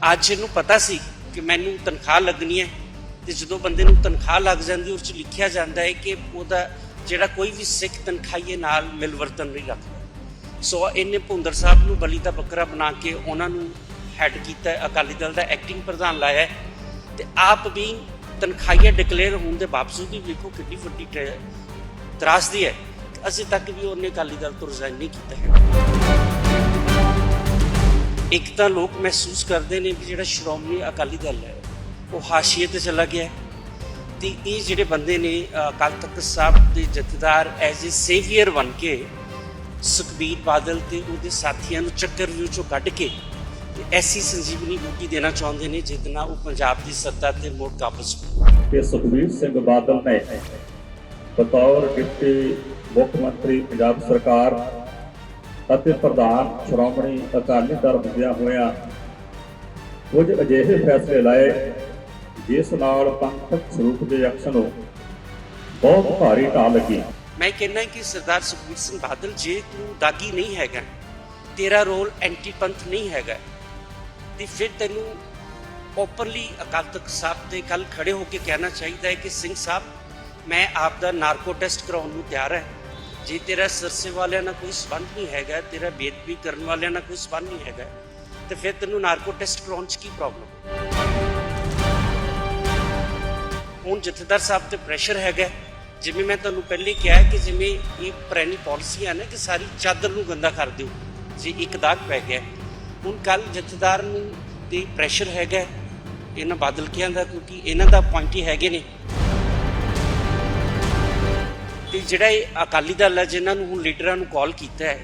ਅੱਜ ਇਹਨੂੰ ਪਤਾ ਸੀ ਕਿ ਮੈਨੂੰ ਤਨਖਾਹ ਲੱਗਣੀ ਹੈ ਤੇ ਜਦੋਂ ਬੰਦੇ ਨੂੰ ਤਨਖਾਹ ਲੱਗ ਜਾਂਦੀ ਉਸ 'ਚ ਲਿਖਿਆ ਜਾਂਦਾ ਹੈ ਕਿ ਉਹਦਾ ਜਿਹੜਾ ਕੋਈ ਵੀ ਸਿੱਖ ਤਨਖਾਹੀਏ ਨਾਲ ਮਿਲਵਰਤਨ ਨਹੀਂ ਰੱਖਦਾ। ਸੋ ਇਹਨੇ ਭੁੰਦਰ ਸਾਹਿਬ ਨੂੰ ਬਲੀ ਦਾ ਬੱਕਰਾ ਬਣਾ ਕੇ ਉਹਨਾਂ ਨੂੰ ਹੈੱਡ ਕੀਤਾ, ਅਕਾਲੀ ਦਲ ਦਾ ਐਕਟਿੰਗ ਪ੍ਰਧਾਨ ਲਾਇਆ ਹੈ ਤੇ ਆਪ ਵੀ ਤਨਖਾਹੀਆ ਡਿਕਲੇਅਰ ਹੋਣ ਦੇ ਬਾਵਜੂਦ ਵੀ ਵੇਖੋ ਕਿੰਨੀ ਵੱਡੀ ਟ੍ਰੈ- ਤਰਾਸਦੀ ਹੈ। ਅਜੇ ਤੱਕ ਵੀ ਉਹਨੇ ਅਕਾਲੀ ਦਲ ਤੋਂ ਰਿਜ਼ਾਈਨ ਨਹੀਂ ਕੀਤਾ ਹੈ ਇੱਕ ਤਾਂ ਲੋਕ ਮਹਿਸੂਸ ਕਰਦੇ ਨੇ ਕਿ ਜਿਹੜਾ ਸ਼੍ਰੋਮਣੀ ਅਕਾਲੀ ਦਲ ਹੈ, ਉਹ ਹਾਸ਼ੀਏ ਤੇ ਚਲਾ ਗਿਆ ਹੈ। ਤੇ ਇਹ ਜਿਹੜੇ ਬੰਦੇ ਨੇ ਅਕਾਲ ਤਖਤ ਸਾਹਿਬ ਦੇ ਜਥੇਦਾਰ ਐਜ਼ ਅ ਸੇਵੀਅਰ ਬਣ ਕੇ ਸੁਖਬੀਰ ਬਾਦਲ ਤੇ ਉਹਦੇ ਸਾਥੀਆਂ ਨੂੰ ਚੱਕਰ ਵਿੱਚੋਂ ਕੱਢ ਕੇ ਐਸੀ ਸੰਜੀਵਨੀ ਬੂਟੀ ਦੇਣਾ ਚਾਹੁੰਦੇ ਨੇ ਜਿਹਦੇ ਨਾਲ ਉਹ ਪੰਜਾਬ ਦੀ ਸੱਤਾ ਤੇ ਮੁੜ ਕਾਬਜ਼ ਹੋ ਸੁਖਬੀਰ ਸਿੰਘ ਬਾਦਲ ਨੇ ਬਤੌਰ ਡਿਪਟੀ ਮੁੱਖ ਮੰਤਰੀ ਪੰਜਾਬ ਸਰਕਾਰ ਅਤੇ ਪ੍ਰਧਾਨ ਸ਼੍ਰੋਮਣੀ ਅਕਾਲੀ ਦਲ ਹੁੰਦਿਆਂ ਹੋਇਆਂ ਕੁਝ ਅਜਿਹੇ ਫੈਸਲੇ ਲਾਏ, ਜਿਸ ਨਾਲ ਪੰਥਕ ਸਰੂਪ ਦੇ ਅਕਸ਼ ਨੂੰ ਬਹੁਤ ਭਾਰੀ ਢਾਹ ਲੱਗੀ। ਮੈਂ ਕਹਿੰਦਾ ਕਿ ਸਰਦਾਰ ਸੁਖਬੀਰ ਸਿੰਘ ਬਾਦਲ ਜੇ ਤੂੰ ਦਾਗੀ ਨਹੀਂ ਹੈਗਾ, ਤੇਰਾ ਰੋਲ ਐਂਟੀ ਪੰਥ ਨਹੀਂ ਹੈਗਾ, ਤੇ ਫਿਰ ਤੈਨੂੰ ਓਪਨਲੀ ਅਕਾਲ ਤਖਤ ਸਾਹਿਬ ਦੇ ਕੱਲ ਖੜੇ ਹੋ ਕੇ ਕਹਿਣਾ ਚਾਹੀਦਾ ਹੈ ਕਿ ਸਿੰਘ ਸਾਹਿਬ, ਮੈਂ ਆਪ ਦਾ ਨਾਰਕੋ ਟੈਸਟ ਕਰਾਉਣ ਨੂੰ ਤਿਆਰ ਹੈ। ਜੇ, ਤੇਰਾ ਸਰਸੇ ਵਾਲਿਆਂ ਨਾਲ ਕੋਈ ਸਬੰਧ ਨਹੀਂ ਹੈਗਾ, ਤੇਰਾ ਬੇਦਬੀ ਕਰਨ ਵਾਲਿਆਂ ਨਾਲ ਕੋਈ ਸਬੰਧ ਨਹੀਂ ਹੈਗਾ। ਤੇ ਫਿਰ ਤੈਨੂੰ ਨਾਰਕੋ ਟੈਸਟ ਕਰਾਉਣ 'ਚ ਕੀ ਪ੍ਰੋਬਲਮ ਹੁਣ ਜਥੇਦਾਰ ਸਾਹਿਬ ਤੇ ਪ੍ਰੈਸ਼ਰ ਹੈਗਾ ਜਿਵੇਂ ਮੈਂ ਤੁਹਾਨੂੰ ਪਹਿਲੇ ਕਿਹਾ ਕਿ ਜਿਵੇਂ ਇਹ ਪੁਰਾਣੀ ਪਾਲਿਸੀ ਹੈ ਨਾ ਕਿ ਸਾਰੀ ਚਾਦਰ ਨੂੰ ਗੰਦਾ ਕਰ ਦਿਓ, ਜੇ ਇੱਕ ਦਾਗ ਪੈ ਗਿਆ ਹੁਣ ਕੱਲ ਜਥੇਦਾਰ ਨੂੰ ਤੇ ਪ੍ਰੈਸ਼ਰ ਹੈਗਾ ਇਹਨਾਂ ਬਾਦਲ ਕਿਆਂ ਦਾ, ਕਿਉਂਕਿ ਇਹਨਾਂ ਦਾ ਪੁਆਇੰਟ ਹੀ ਹੈਗੇ ਨੇ। ਤੇ ਜਿਹੜਾ ਇਹ ਅਕਾਲੀ ਦਲ ਹੈ ਜਿਨ੍ਹਾਂ ਨੂੰ ਹੁਣ ਲੀਡਰਾਂ ਨੂੰ ਕਾਲ ਕੀਤਾ ਹੈ,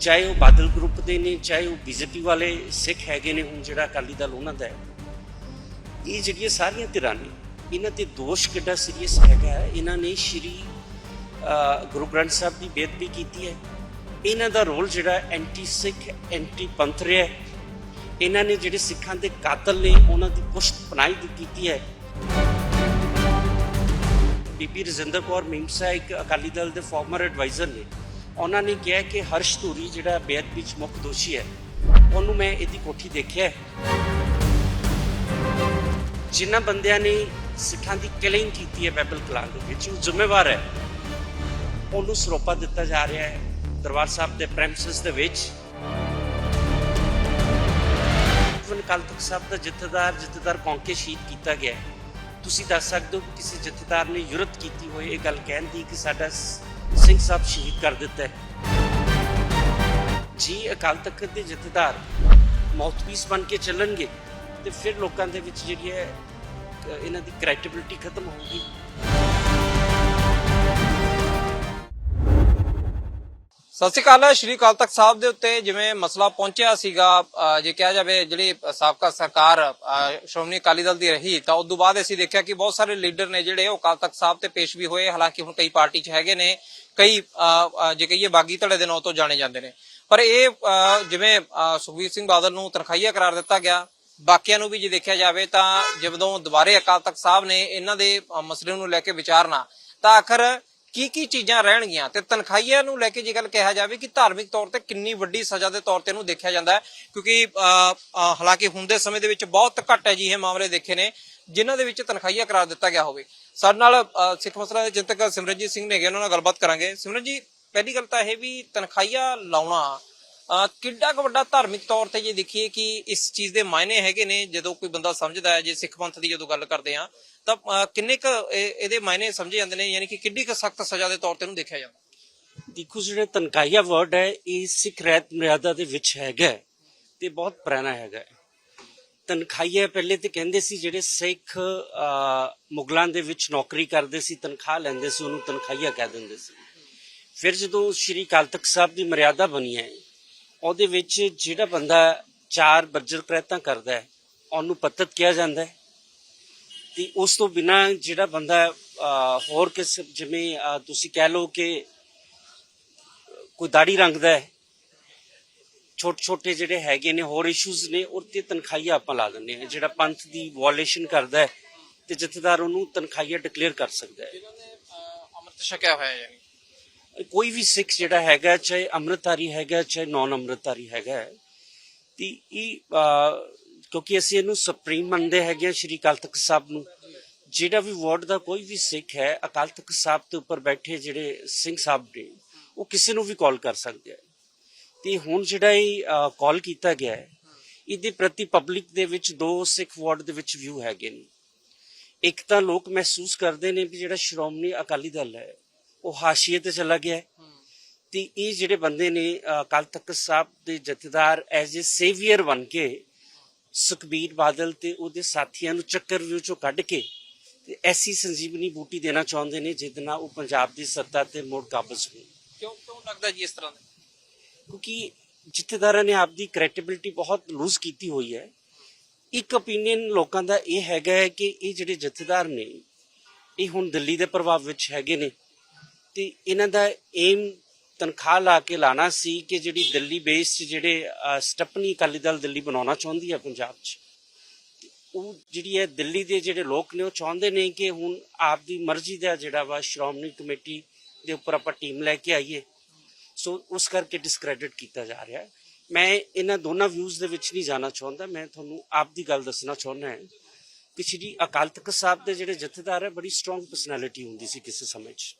ਚਾਹੇ ਉਹ ਬਾਦਲ ਗਰੁੱਪ ਦੇ ਨੇ, ਚਾਹੇ ਉਹ ਬੀਜੇਪੀ ਵਾਲੇ ਸਿੱਖ ਹੈਗੇ ਨੇ, ਹੁਣ ਜਿਹੜਾ ਅਕਾਲੀ ਦਲ ਉਹਨਾਂ ਦਾ ਹੈ, ਇਹ ਜਿਹੜੀਆਂ ਸਾਰੀਆਂ ਧਿਰਾਂ ਨੇ, ਇਹਨਾਂ ਤੇ ਦੋਸ਼ ਕਿੱਡਾ ਸੀਰੀਅਸ ਹੈਗਾ ਇਹਨਾਂ ਨੇ ਸ਼੍ਰੀ ਗੁਰੂ ਗ੍ਰੰਥ ਸਾਹਿਬ ਦੀ ਬੇਅਦਬੀ ਕੀਤੀ ਹੈ। ਇਹਨਾਂ ਦਾ ਰੋਲ ਜਿਹੜਾ ਐਂਟੀ ਸਿੱਖ ਐਂਟੀ ਪੰਥ ਰਿਹਾ ਹੈ। ਇਹਨਾਂ ਨੇ ਜਿਹੜੇ ਸਿੱਖਾਂ ਦੇ ਕਾਤਲ ਨੇ, ਉਹਨਾਂ ਦੀ ਪੁਸ਼ਤ ਪਨਾਹੀ ਦੀ ਕੀਤੀ ਹੈ। ਬੀਬੀ ਰਜਿੰਦਰ ਕੌਰ ਮੀਮਸਾ ਇੱਕ ਅਕਾਲੀ ਦਲ ਦੇ ਫਾਰਮਰ ਐਡਵਾਈਜ਼ਰ ਨੇ, ਉਹਨਾਂ ਨੇ ਕਿਹਾ ਕਿ ਹਰਸ਼ ਧੂਰੀ ਜਿਹੜਾ ਬੇਅਦਬੀ ਵਿੱਚ ਮੁੱਖ ਦੋਸ਼ੀ ਹੈ, ਉਹਨੂੰ ਮੈਂ ਇਹਦੀ ਕੋਠੀ ਦੇਖਿਆ ਜਿਨ੍ਹਾਂ ਬੰਦਿਆਂ ਨੇ ਸਿੱਖਾਂ ਦੀ ਕਿਲਿੰਗ ਕੀਤੀ ਹੈ ਬੈਬਲ ਕਲਾਨ ਦੇ ਵਿੱਚ, ਉਹ ਜ਼ਿੰਮੇਵਾਰ ਹੈ। ਉਹਨੂੰ ਸਰੋਪਾ ਦਿੱਤਾ ਜਾ ਰਿਹਾ ਹੈ ਦਰਬਾਰ ਸਾਹਿਬ ਦੇ ਪ੍ਰੈਮਿਸਸ ਦੇ ਵਿੱਚ। ਇਵਨ ਕੱਲ ਤੱਕ ਸਾਹਿਬ ਦਾ ਜਥੇਦਾਰ ਜਥੇਦਾਰ ਕੌਂਕੇ ਸ਼ਹੀਦ ਕੀਤਾ ਗਿਆ ਹੈ। ਤੁਸੀਂ ਦੱਸ ਸਕਦੇ ਹੋ ਕਿਸੇ ਜਥੇਦਾਰ ਨੇ ਯੁਰਤ ਕੀਤੀ ਹੋਈ ਇਹ ਗੱਲ ਕਹਿਣ ਦੀ ਕਿ ਸਾਡਾ ਸਿੰਘ ਸਾਹਿਬ ਸ਼ਹੀਦ ਕਰ ਦਿੱਤਾ ਹੈ। ਜੀ, ਅਕਾਲ ਤਖਤ ਦੇ ਜਥੇਦਾਰ ਮਾਊਥਪੀਸ ਬਣ ਕੇ ਚੱਲਣਗੇ ਤੇ ਫਿਰ ਲੋਕਾਂ ਦੇ ਵਿੱਚ ਜਿਹੜੀ ਹੈ ਇਹਨਾਂ ਦੀ ਕ੍ਰੈਡੀਬਿਲਟੀ ਖਤਮ ਹੋਊਗੀ। ਸਤਿ ਸ਼੍ਰੀ ਅਕਾਲ ਸ਼੍ਰੀ ਅਕਾਲ ਤਖਤ ਸਾਹਿਬ ਦੇ ਉੱਤੇ ਜਿਵੇਂ ਮਸਲਾ ਪਹੁੰਚਿਆ ਸੀਗਾ ਜੇ ਕਿਹਾ ਜਾਵੇ ਜਿਹੜੀ ਸਾਬਕਾ ਸਰਕਾਰ ਸ਼੍ਰੋਮਣੀ ਅਕਾਲੀ ਦਲ ਦੀ ਰਹੀ ਤਾਂ ਉਸ ਤੋਂ ਬਾਅਦ ਅਸੀਂ ਦੇਖਿਆ ਕਿ ਬਹੁਤ ਸਾਰੇ ਲੀਡਰ ਨੇ ਜਿਹੜੇ ਉਹ ਅਕਾਲ ਤਖਤ ਸਾਹਿਬ ਤੇ ਪੇਸ਼ ਵੀ ਹੋਏ ਹਾਲਾਂਕਿ ਹੁਣ ਕਈ ਪਾਰਟੀ 'ਚ ਹੈਗੇ ਨੇ ਕਈ ਜੇ ਕਹੀਏ ਬਾਗੀ ਧੜੇ ਦੇ ਨਾਂ ਤੋਂ ਜਾਣੇ ਜਾਂਦੇ ਨੇ। ਪਰ ਇਹ ਜਿਵੇਂ ਅਹ, ਸੁਖਬੀਰ ਸਿੰਘ ਬਾਦਲ ਨੂੰ ਤਨਖਾਹੀਆ ਕਰਾਰ ਦਿੱਤਾ ਗਿਆ ਬਾਕੀਆਂ ਨੂੰ ਵੀ ਜੇ ਦੇਖਿਆ ਜਾਵੇ ਤਾਂ ਜਦੋਂ ਦੁਬਾਰੇ ਅਕਾਲ ਤਖਤ ਸਾਹਿਬ ਨੇ ਇਹਨਾਂ ਦੇ ਮਸਲੇ ਨੂੰ ਲੈ ਕੇ ਵਿਚਾਰਨਾ ਤਾਂ ਆਖਰ ਕੀ ਕੀ ਚੀਜ਼ਾਂ ਰਹਿਣਗੀਆਂ ਤੇ ਤਨਖਾਹੀਆਂ ਨੂੰ ਲੈ ਕੇ ਜੇ ਗੱਲ ਕਿਹਾ ਜਾਵੇ ਕਿ ਧਾਰਮਿਕ ਤੌਰ ਤੇ ਕਿੰਨੀ ਵੱਡੀ ਸਜ਼ਾ ਦੇ ਤੌਰ ਤੇ ਇਹਨੂੰ ਦੇਖਿਆ ਜਾਂਦਾ ਹੈ ਕਿਉਂਕਿ ਅਹ, ਹਾਲਾਂਕਿ ਹੁੰਦੇ ਸਮੇਂ ਦੇ ਵਿੱਚ ਬਹੁਤ ਘੱਟ ਹੈ ਜੀ ਇਹ ਮਾਮਲੇ ਦੇਖੇ ਨੇ ਜਿਨ੍ਹਾਂ ਦੇ ਵਿੱਚ ਤਨਖਾਹੀਆ ਕਰਾਰ ਦਿੱਤਾ ਗਿਆ ਹੋਵੇ। ਸਾਡੇ ਨਾਲ ਸਿੱਖ ਮਸਲਾ ਦੇ ਚਿੰਤਕ ਸਿਮਰਨਜੀਤ ਸਿੰਘ ਨੇ ਹੈਗੇ ਉਹਨਾਂ ਨਾਲ ਗੱਲਬਾਤ ਕਰਾਂਗੇ। ਸਿਮਰਨ ਜੀ ਪਹਿਲੀ ਗੱਲ ਤਾਂ ਇਹ ਵੀ ਤਨਖਾਹੀਆ ਲਾਉਣਾ ਅਹ, ਕਿੱਡਾ ਕੁ ਵੱਡਾ ਧਾਰਮਿਕ ਤੌਰ ਤੇ ਜੇ ਦੇਖੀਏ ਕਿ ਇਸ ਚੀਜ਼ ਦੇ ਮਾਇਨੇ ਹੈਗੇ ਨੇ ਜਦੋਂ ਕੋਈ ਬੰਦਾ ਸਮਝਦਾ ਹੈ ਜੇ ਸਿੱਖ ਪੰਥ ਦੀ ਜਦੋਂ ਗੱਲ ਕਰਦੇ ਆ ਤਾਂ ਕਿੰਨੇ ਕ ਇਹਦੇ ਮਾਇਨੇ ਸਮਝੇ ਜਾਂਦੇ ਨੇ ਯਾਨੀ ਕਿ ਕਿੱਡੀ ਕੁ ਸਖਤ ਸਜ਼ਾ ਦੇ ਤੌਰ ਤੇ ਇਹਨੂੰ ਦੇਖਿਆ ਜਾਂਦਾ ਦੇਖੋ ਜਿਹੜਾ ਤਨਖਾਹੀਆ ਵਰਡ ਹੈ ਇਹ ਸਿੱਖ ਰਹਿਤ ਮਰਿਆਦਾ ਦੇ ਵਿੱਚ ਹੈਗਾ ਤੇ ਬਹੁਤ ਪੁਰਾਣਾ ਹੈਗਾ ਹੈ। ਤਨਖਾਹੀਆ ਪਹਿਲੇ ਤੇ ਕਹਿੰਦੇ ਸੀ ਜਿਹੜੇ ਸਿੱਖ ਮੁਗਲਾਂ ਦੇ ਵਿੱਚ ਨੌਕਰੀ ਕਰਦੇ ਸੀ ਤਨਖਾਹ ਲੈਂਦੇ ਸੀ ਉਹਨੂੰ ਤਨਖਾਹੀਆ ਕਹਿ ਦਿੰਦੇ ਸੀ ਫਿਰ ਜਦੋਂ ਸ਼੍ਰੀ ਅਕਾਲ ਤਖਤ ਸਾਹਿਬ ਦੀ ਮਰਿਆਦਾ ਬਣੀ ਹੈ ਉਹਦੇ ਵਿੱਚ ਜਿਹੜਾ ਬੰਦਾ ਚਾਰ ਬੱਜਰ ਪ੍ਰੈਤਾਂ ਕਰਦਾ ਹੈ, ਉਹਨੂੰ ਪਤਤ ਕਿਹਾ ਜਾਂਦਾ ਹੈ। ਤੇ ਉਸ ਤੋਂ ਬਿਨਾ ਜਿਹੜਾ ਬੰਦਾ ਹੋਰ ਕਿਸ ਜਿਵੇਂ ਤੁਸੀਂ ਕਹਿ ਲਓ ਕਿ ਕੋਈ ਦਾੜੀ ਰੰਗਦਾ ਹੈ ਛੋਟੇ ਛੋਟੇ ਜਿਹੜੇ ਹੈਗੇ ਨੇ, ਹੋਰ ਇਸ਼ੂਜ਼ ਨੇ ਉਹ ਤੇ ਤਨਖਾਹੀਆ ਆਪਾਂ ਲਾ ਦਿੰਦੇ ਹਾਂ। ਜਿਹੜਾ ਪੰਥ ਦੀ ਵਾਇਓਲੇਸ਼ਨ ਕਰਦਾ ਹੈ, ਤੇ ਜਥੇਦਾਰ ਉਹਨੂੰ ਤਨਖਾਹੀਆ ਡਿਕਲੇਅਰ ਕਰ ਸਕਦਾ ਹੈ। ਅਮਰਤ ਛਕਿਆ ਹੋਇਆ ਯਾਨੀ ਕੋਈ ਵੀ ਸਿੱਖ ਜਿਹੜਾ ਹੈਗਾ ਚਾਹੇ ਅੰਮ੍ਰਿਤਧਾਰੀ ਹੈਗਾ ਚਾਹੇ ਨਾਨ ਅੰਮ੍ਰਿਤਧਾਰੀ ਹੈਗਾ ਹੈ, ਤੇ ਇਹ ਕਿਉਂਕਿ ਅਸੀਂ ਇਹਨੂੰ ਸੁਪਰੀਮ ਮੰਨਦੇ ਹੈਗੇ ਆ ਸ਼੍ਰੀ ਅਕਾਲ ਤਖਤ ਸਾਹਿਬ ਨੂੰ। ਜਿਹੜਾ ਵੀ ਵਾਰਡ ਦਾ ਕੋਈ ਵੀ ਸਿੱਖ ਹੈ ਅਕਾਲ ਤਖਤ ਸਾਹਿਬ ਦੇ ਉੱਪਰ ਬੈਠੇ ਜਿਹੜੇ ਸਿੰਘ ਸਾਹਿਬ ਨੇ ਉਹ ਕਿਸੇ ਨੂੰ ਵੀ ਕਾਲ ਕਰ ਸਕਦੇ ਆ। ਤੇ ਹੁਣ ਜਿਹੜਾ ਇਹ ਕਾਲ ਕੀਤਾ ਗਿਆ ਹੈ ਇਹਦੇ ਪ੍ਰਤੀ ਪਬਲਿਕ ਦੇ ਵਿੱਚ ਦੋ ਸਿੱਖ ਵਾਰਡ ਦੇ ਵਿੱਚ ਵਿਊ ਹੈਗੇ ਨੇ। ਇੱਕ ਤਾਂ ਲੋਕ ਮਹਿਸੂਸ ਕਰਦੇ ਨੇ ਵੀ ਜਿਹੜਾ ਸ਼੍ਰੋਮਣੀ ਅਕਾਲੀ ਦਲ ਹੈ ਉਹ ਹਾਸ਼ੀਏ ਤੇ ਚਲਾ ਗਿਆ ਹੈ। ਤੇ ਇਹ ਜਿਹੜੇ ਬੰਦੇ ਨੇ ਅਕਾਲ ਤਖਤ ਸਾਹਿਬ ਦੇ ਜਥੇਦਾਰ ਐਜ਼ ਅ ਸੇਵੀਅਰ ਬਣ ਕੇ ਸੁਖਬੀਰ ਬਾਦਲ ਤੇ ਉਹਦੇ ਸਾਥੀਆਂ ਨੂੰ ਚੱਕਰ ਵਿਊ ਚੋਂ ਕੱਢ ਕੇ ਤੇ ਐਸੀ ਸੰਜੀਵਨੀ ਬੂਟੀ ਦੇਣਾ ਚਾਹੁੰਦੇ ਨੇ ਜਿਹਦੇ ਨਾਲ ਉਹ ਪੰਜਾਬ ਦੀ ਸੱਤਾ ਤੇ ਮੁੜ ਕਾਬਜ਼ ਹੋਣ। ਕਿਉਂ ਕਿਉਂ ਲੱਗਦਾ ਜੀ ਇਸ ਤਰ੍ਹਾਂ? ਦਾ ਕਿਉਂਕਿ ਜਥੇਦਾਰਾਂ ਨੇ ਆਪਦੀ ਕ੍ਰੈਡੀਬਿਲਿਟੀ ਬਹੁਤ ਲੂਜ਼ ਕੀਤੀ ਹੋਈ ਹੈ। ਇੱਕ ਓਪੀਨੀਅਨ ਲੋਕਾਂ ਦਾ ਇਹ ਹੈਗਾ ਹੈ ਕਿ ਇਹ ਜਿਹੜੇ ਜਥੇਦਾਰ ਨੇ ਇਹ ਹੁਣ ਦਿੱਲੀ ਦੇ ਪ੍ਰਭਾਵ ਵਿੱਚ ਹੈਗੇ ਨੇ ਤੇ ਇਹਨਾਂ ਦਾ ਏਮ ਤਨਖਾਹ ਲਾ ਕੇ ਲਾਣਾ ਸੀ ਕਿ ਜਿਹੜੀ ਦਿੱਲੀ ਬੇਸ ਜਿਹੜੇ ਅਹ, ਸਟੱਪਨੀ ਅਕਾਲੀ ਦਲ ਦਿੱਲੀ ਬਣਾਉਣਾ ਚਾਹੁੰਦੀ ਹੈ ਪੰਜਾਬ 'ਚ। ਉਹ ਜਿਹੜੀ ਹੈ ਦਿੱਲੀ ਦੇ ਜਿਹੜੇ ਲੋਕ ਨੇ ਉਹ ਚਾਹੁੰਦੇ ਨੇ ਕਿ ਹੁਣ ਆਪ ਦੀ ਮਰਜ਼ੀ ਦਾ ਜਿਹੜਾ ਵਾ ਸ਼੍ਰੋਮਣੀ ਕਮੇਟੀ ਦੇ ਉੱਪਰ ਆਪਾਂ ਟੀਮ ਲੈ ਕੇ ਆਈਏ। ਸੋ ਉਸ ਕਰਕੇ ਡਿਸਕ੍ਰੈਡਿਟ ਕੀਤਾ ਜਾ ਰਿਹਾ। ਮੈਂ ਇਹਨਾਂ ਦੋਨਾਂ ਵਿਊਜ਼ ਦੇ ਵਿੱਚ ਨਹੀਂ ਜਾਣਾ ਚਾਹੁੰਦਾ। ਮੈਂ ਤੁਹਾਨੂੰ ਆਪ ਦੀ ਗੱਲ ਦੱਸਣਾ ਚਾਹੁੰਦਾ ਹਾਂ ਕਿ ਸ਼੍ਰੀ ਅਕਾਲ ਤਖਤ ਸਾਹਿਬ ਦੇ ਜਿਹੜੇ ਜਥੇਦਾਰ ਹੈ ਬੜੀ ਸਟਰੋਂਗ ਪਰਸਨੈਲਿਟੀ ਹੁੰਦੀ ਸੀ ਕਿਸੇ ਸਮੇਂ 'ਚ।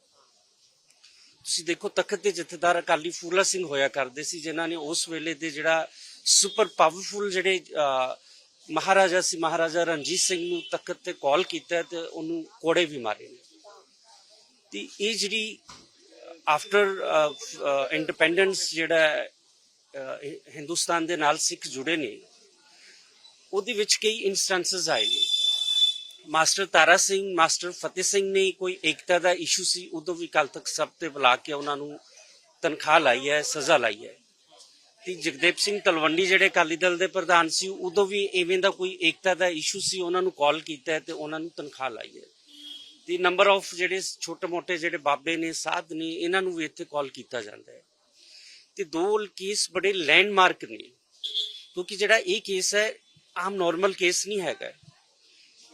ਤੁਸੀਂ ਦੇਖੋ ਤਖਤ ਦੇ ਜਥੇਦਾਰ ਅਕਾਲੀ ਫੂਲਾ ਸਿੰਘ ਹੋਇਆ ਕਰਦੇ ਸੀ, ਜਿਨ੍ਹਾਂ ਨੇ ਉਸ ਵੇਲੇ ਦੇ ਜਿਹੜਾ ਸੁਪਰ ਪਾਵਰਫੁਲ ਜਿਹੜੇ ਮਹਾਰਾਜਾ ਸੀ, ਮਹਾਰਾਜਾ ਰਣਜੀਤ ਸਿੰਘ ਨੂੰ ਤਖਤ ਤੇ ਕਾਲ ਕੀਤਾ ਤੇ ਉਹਨੂੰ ਕੋੜੇ ਵੀ ਮਾਰੇ ਨੇ। ਤੇ ਇਹ ਜਿਹੜੀ ਆਫਟਰ ਇੰਡੀਪੈਂਡੈਂਸ ਜਿਹੜਾ ਹਿੰਦੁਸਤਾਨ ਦੇ ਨਾਲ ਸਿੱਖ ਜੁੜੇ ਨੇ, ਉਹਦੇ ਵਿੱਚ ਕਈ ਇਨਸਟੈਂਸਸ ਆਏ ਨੇ। ਮਾਸਟਰ ਤਾਰਾ ਸਿੰਘ, ਮਾਸਟਰ ਫਤਿਹ ਸਿੰਘ ਨੇ ਕੋਈ ਏਕਤਾ ਦਾ ਇਸ਼ੂ ਸੀ, ਉਦੋਂ ਵੀ ਕੱਲ ਤੱਕ ਸਭ ਤੇ ਬੁਲਾ ਕੇ ਉਹਨਾਂ ਨੂੰ ਤਨਖਾਹ ਲਾਈ ਹੈ, ਸਜ਼ਾ ਲਾਈ ਹੈ। ਤੇ ਜਗਦੇਵ ਸਿੰਘ ਤਲਵੰਡੀ ਜਿਹੜੇ ਅਕਾਲੀ ਦਲ ਦੇ ਪ੍ਰਧਾਨ ਸੀ, ਉਦੋਂ ਵੀ ਐਵੇਂ ਦਾ ਕੋਈ ਏਕਤਾ ਦਾ ਇਸ਼ੂ ਸੀ, ਉਹਨਾਂ ਨੂੰ ਕਾਲ ਕੀਤਾ ਹੈ ਤੇ ਉਹਨਾਂ ਨੂੰ ਤਨਖਾਹ ਲਾਈ ਹੈ। ਤੇ ਨੰਬਰ ਆਫ ਜਿਹੜੇ ਛੋਟੇ ਮੋਟੇ ਜਿਹੜੇ ਬਾਬੇ ਨੇ, ਸਾਧ ਨੇ, ਇਹਨਾਂ ਨੂੰ ਵੀ ਇੱਥੇ ਕਾਲ ਕੀਤਾ ਜਾਂਦਾ ਹੈ। ਤੇ ਦੋ ਕੇਸ ਬੜੇ ਲੈਂਡਮਾਰਕ ਨੇ, ਕਿਉਂਕਿ ਜਿਹੜਾ ਇਹ ਕੇਸ ਹੈ, ਆਮ ਨਾਰਮਲ ਕੇਸ ਨਹੀਂ ਹੈਗਾ।